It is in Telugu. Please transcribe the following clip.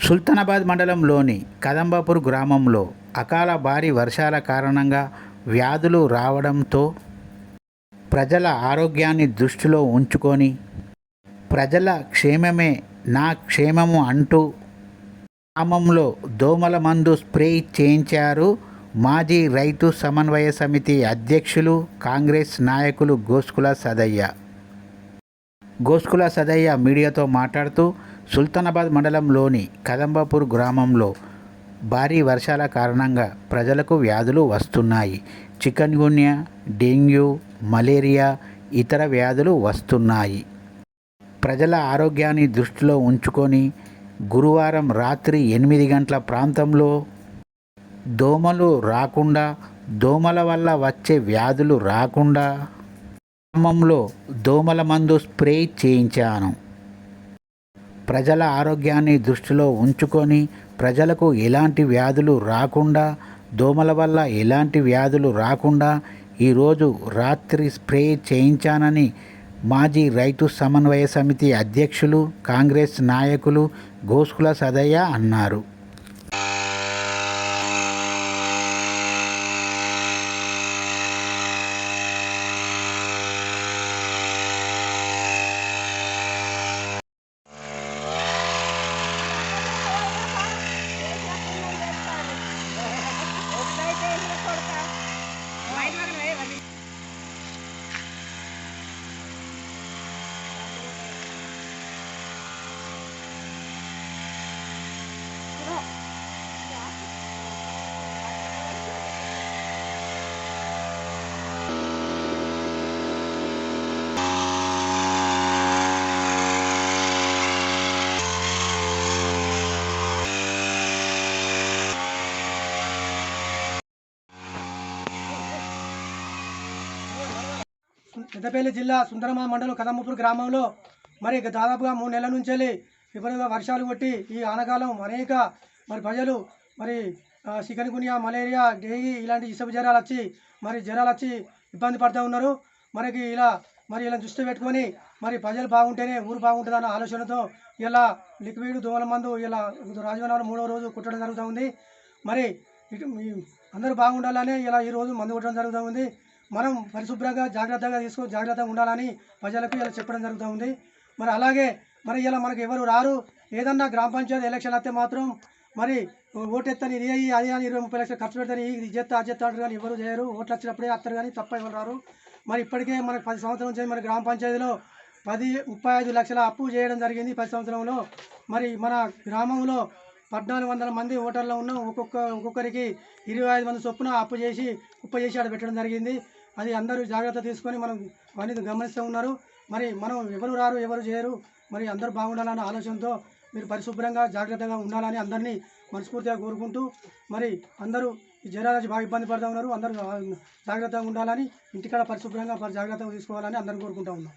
సుల్తానాబాద్ మండలంలోని కదంబాపూర్ గ్రామంలో అకాల భారీ వర్షాల కారణంగా వ్యాధులు రావడంతో ప్రజల ఆరోగ్యాన్ని దృష్టిలో ఉంచుకొని ప్రజల క్షేమమే నా క్షేమము అంటూ గ్రామంలో దోమల మందు స్ప్రే చేయించారు మాజీ రైతు సమన్వయ సమితి అధ్యక్షులు కాంగ్రెస్ నాయకులు గోస్కుల సదయ్య. గోస్కుల సదయ్య మీడియాతో మాట్లాడుతూ సుల్తానాబాద్ మండలంలోని కదంబాపూర్ గ్రామంలో భారీ వర్షాల కారణంగా ప్రజలకు వ్యాధులు వస్తున్నాయి. చికెన్ గున్యా డెంగ్యూ మలేరియా ఇతర వ్యాధులు వస్తున్నాయి. ప్రజల ఆరోగ్యాన్ని దృష్టిలో ఉంచుకొని గురువారం రాత్రి ఎనిమిది గంటల ప్రాంతంలో దోమలు రాకుండా దోమల వల్ల వచ్చే వ్యాధులు రాకుండా గ్రామంలో దోమల మందు స్ప్రే చేయించాను. ప్రజల ఆరోగ్యాన్ని దృష్టిలో ఉంచుకొని ప్రజలకు ఎలాంటి వ్యాధులు రాకుండా దోమల వల్ల ఎలాంటి వ్యాధులు రాకుండా ఈరోజు రాత్రి స్ప్రే చేయించానని మాజీ రైతు సమన్వయ సమితి అధ్యక్షులు కాంగ్రెస్ నాయకులు గోస్కుల సదయ్య అన్నారు. పెద్దపల్లి జిల్లా సుందరమా మండలం కదమ్మపూర్ గ్రామంలో మరి దాదాపుగా మూడు నెలల నుంచి విపరీతంగా వర్షాలు కొట్టి ఈ ఆనకాలం అనేక మరి ప్రజలు మరి చికెన్ గునియా మలేరియా డెంగీ ఇలాంటి ఇసపు జ్వరాలు వచ్చి మరి జ్వరాలు వచ్చి ఇబ్బంది పడుతూ ఉన్నారు. మనకి ఇలా మరి ఇలా దృష్టి పెట్టుకొని మరి ప్రజలు బాగుంటేనే ఊరు బాగుంటుందన్న ఆలోచనతో ఇలా లిక్విడ్ దోమల మందు ఇలా రాజవనాలు మూడో రోజు కుట్టడం జరుగుతూ ఉంది. మరి అందరూ బాగుండాలని ఇలా ఈ రోజు మందు కొట్టడం జరుగుతూ ఉంది. మనం పరిశుభ్రంగా జాగ్రత్తగా తీసుకొని జాగ్రత్తగా ఉండాలని ప్రజలకు ఇలా చెప్పడం జరుగుతూ ఉంది. మరి అలాగే మరి ఇలా మనకు ఎవరు రారు ఏదన్నా గ్రామ పంచాయతీ ఎలక్షన్ వస్తే మాత్రం మరి ఓటెత్తని ఇది అయ్యి అది అని ఇరవై ముప్పై లక్షలు ఖర్చు పెడతారు ఇది చేస్తా అది చేస్తా అంటారు కానీ ఎవరు చేయరు. ఓట్లు వచ్చినప్పుడే వస్తారు కానీ తప్ప ఎవరు రారు. మరి ఇప్పటికే మనకు పది సంవత్సరం నుంచి మన గ్రామ పంచాయతీలో పది ముప్పై ఐదు లక్షల అప్పు చేయడం జరిగింది పది సంవత్సరంలో. మరి మన గ్రామంలో పద్నాలుగు వందల మంది ఓటర్లు ఉన్న ఒక్కొక్క ఒక్కొక్కరికి ఇరవై ఐదు మంది చొప్పున అప్పు చేసి కుప్ప చేసి ఆడ పెట్టడం జరిగింది. అది అందరూ జాగ్రత్త తీసుకొని మనం అవన్నీ గమనిస్తూ ఉన్నారు. మరి మనం ఎవరు రారు ఎవరు చేయరు మరి అందరూ బాగుండాలన్న ఆలోచనతో మీరు పరిశుభ్రంగా జాగ్రత్తగా ఉండాలని అందరినీ మనస్ఫూర్తిగా కోరుకుంటూ మరి అందరూ ఈ జ్వరాలకి బాగా ఇబ్బంది పడుతూ ఉన్నారు. అందరూ జాగ్రత్తగా ఉండాలని ఇంటికాడ పరిశుభ్రంగా జాగ్రత్తగా తీసుకోవాలని అందరూ కోరుకుంటూ ఉన్నాం.